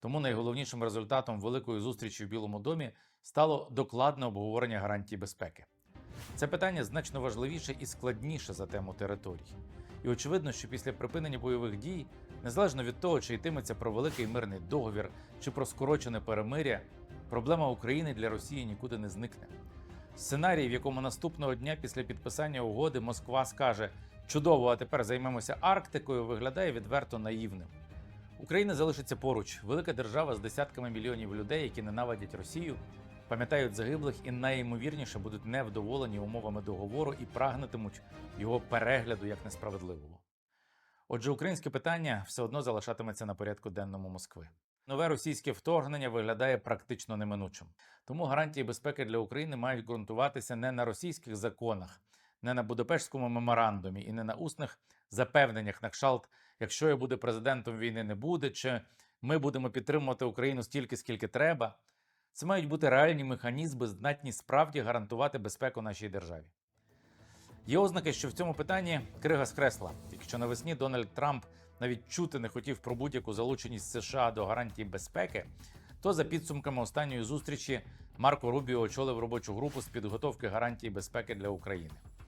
Тому найголовнішим результатом великої зустрічі в Білому домі стало докладне обговорення гарантій безпеки. Це питання значно важливіше і складніше за тему територій. І очевидно, що після припинення бойових дій, незалежно від того, чи йтиметься про великий мирний договір чи про скорочене перемиря, проблема України для Росії нікуди не зникне. Сценарій, в якому наступного дня після підписання угоди Москва скаже чудово, а тепер займемося Арктикою, виглядає відверто наївним. Україна залишиться поруч, велика держава з десятками мільйонів людей, які ненавидять Росію, пам'ятають загиблих і найімовірніше будуть невдоволені умовами договору і прагнутимуть його перегляду як несправедливого. Отже, українське питання все одно залишатиметься на порядку денному Москви. Нове російське вторгнення виглядає практично неминучим. Тому гарантії безпеки для України мають ґрунтуватися не на російських законах, не на Будапештському меморандумі і не на усних запевненнях на кшалт, якщо я буду президентом війни не буде, чи ми будемо підтримувати Україну стільки, скільки треба. Це мають бути реальні механізми, здатні справді гарантувати безпеку нашій державі. Є ознаки, що в цьому питанні крига з кресла. Якщо навесні Дональд Трамп навіть чути не хотів про будь-яку залученість США до гарантій безпеки, то за підсумками останньої зустрічі Марко Рубіо очолив робочу групу з підготовки гарантій безпеки для України.